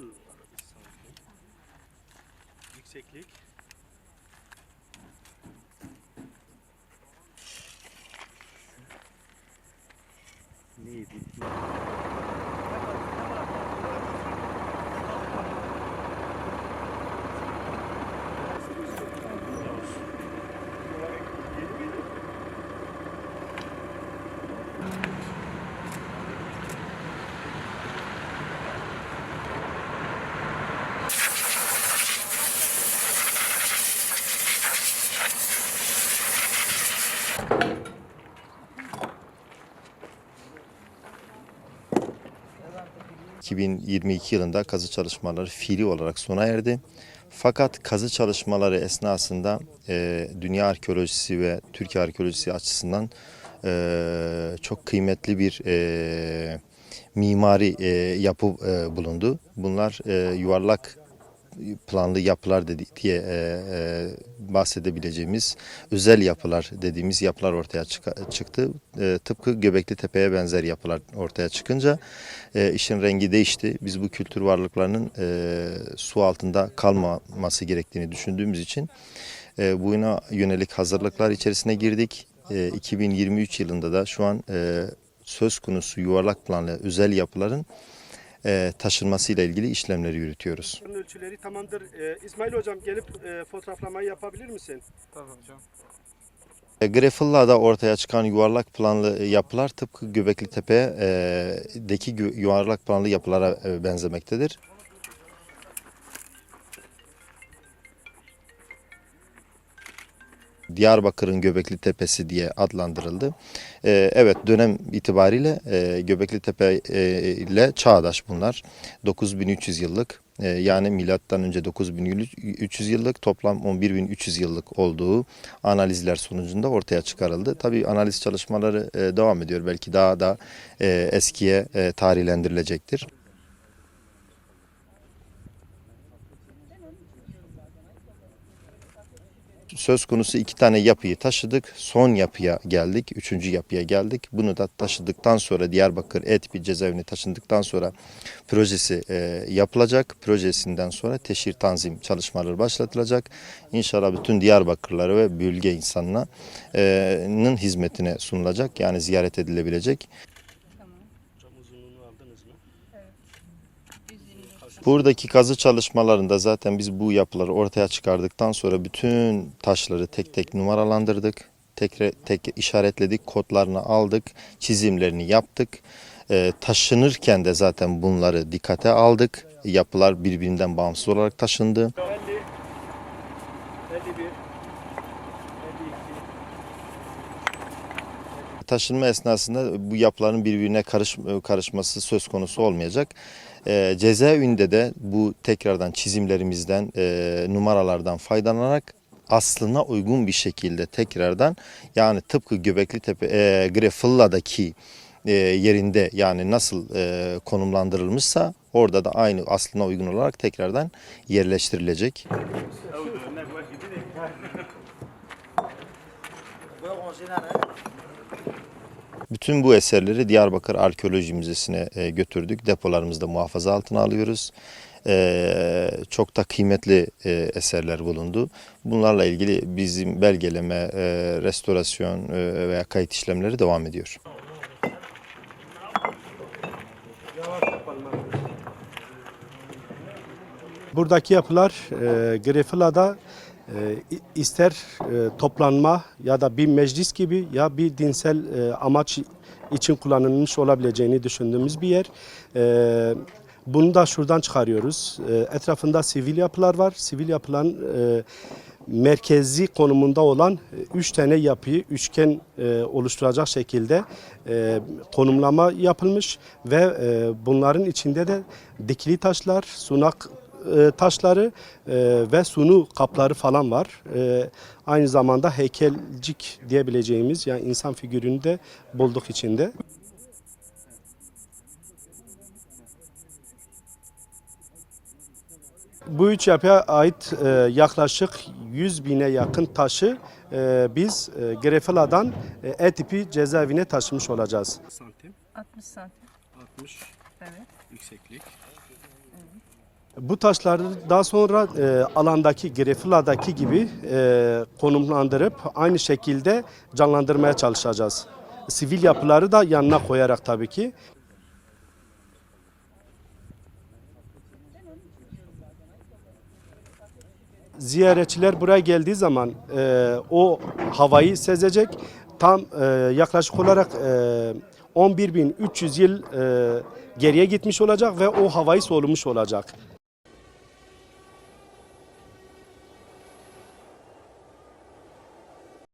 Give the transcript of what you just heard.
şu sanki. Yükseklik. Neydi? Neydi? ...2022 yılında kazı çalışmaları fiili olarak sona erdi. Fakat kazı çalışmaları esnasında e, dünya arkeolojisi ve Türkiye arkeolojisi açısından e, çok kıymetli bir e, mimari e, yapı e, bulundu. Bunlar e, yuvarlak planlı yapılar dedi, diye e, e, bahsedebileceğimiz özel yapılar dediğimiz yapılar ortaya çıka- çıktı. E, tıpkı Göbekli Tepe'ye benzer yapılar ortaya çıkınca e, işin rengi değişti. Biz bu kültür varlıklarının e, su altında kalmaması gerektiğini düşündüğümüz için e, buna yönelik hazırlıklar içerisine girdik. E, 2023 yılında da şu an e, söz konusu yuvarlak planlı özel yapıların e, taşınmasıyla ilgili işlemleri yürütüyoruz. Ölçüleri tamamdır. Ee, İsmail hocam gelip e, fotoğraflamayı yapabilir misin? Tabii hocam. E, Grefilla'da ortaya çıkan yuvarlak planlı yapılar tıpkı Göbekli Tepe'deki yuvarlak planlı yapılara e, benzemektedir. Diyarbakır'ın Göbekli Tepesi diye adlandırıldı. E, evet dönem itibariyle e, Göbekli Tepe e, ile çağdaş bunlar. 9300 yıllık e, yani milattan önce 9300 yıllık toplam 11300 yıllık olduğu analizler sonucunda ortaya çıkarıldı. Tabii analiz çalışmaları e, devam ediyor. Belki daha da e, eskiye tarihlendirilecektir. Söz konusu iki tane yapıyı taşıdık. Son yapıya geldik. Üçüncü yapıya geldik. Bunu da taşıdıktan sonra Diyarbakır Etbi cezaevine taşındıktan sonra projesi e, yapılacak. Projesinden sonra teşhir tanzim çalışmaları başlatılacak. İnşallah bütün Diyarbakırlara ve bölge insanına e, hizmetine sunulacak. Yani ziyaret edilebilecek. Buradaki kazı çalışmalarında zaten biz bu yapıları ortaya çıkardıktan sonra bütün taşları tek tek numaralandırdık. Tek, tek işaretledik, kodlarını aldık, çizimlerini yaptık. Ee, taşınırken de zaten bunları dikkate aldık. Yapılar birbirinden bağımsız olarak taşındı. Taşınma esnasında bu yapıların birbirine karış, karışması söz konusu olmayacak. Ee, cezaevinde de bu tekrardan çizimlerimizden, e, numaralardan faydalanarak aslına uygun bir şekilde tekrardan yani tıpkı Göbekli Tepe, e, Grefilla'daki e, yerinde yani nasıl e, konumlandırılmışsa orada da aynı aslına uygun olarak tekrardan yerleştirilecek. Bütün bu eserleri Diyarbakır Arkeoloji Müzesi'ne e, götürdük. Depolarımızda muhafaza altına alıyoruz. E, çok da kıymetli e, eserler bulundu. Bunlarla ilgili bizim belgeleme, restorasyon veya kayıt işlemleri devam ediyor. Buradaki yapılar e, Grefila'da ister e, toplanma ya da bir meclis gibi ya bir dinsel e, amaç için kullanılmış olabileceğini düşündüğümüz bir yer. E, bunu da şuradan çıkarıyoruz. E, etrafında sivil yapılar var. Sivil yapıların e, merkezi konumunda olan üç tane yapıyı üçgen oluşturacak şekilde konumlama yapılmış ve bunların içinde de dikili taşlar, sunak e, taşları e, ve sunu kapları falan var. E, aynı zamanda heykelcik diyebileceğimiz yani insan figürünü de bulduk içinde. Bu üç yapıya ait e, yaklaşık 100 bine yakın taşı e, biz e, Grefila'dan e, E-tipi cezaevine taşımış olacağız. santim 60 santim. 60 Evet. yükseklik. Bu taşları daha sonra e, alandaki Grefila'daki gibi e, konumlandırıp aynı şekilde canlandırmaya çalışacağız. Sivil yapıları da yanına koyarak tabii ki. Ziyaretçiler buraya geldiği zaman e, o havayı sezecek. Tam e, yaklaşık olarak e, 11.300 yıl e, geriye gitmiş olacak ve o havayı solumuş olacak.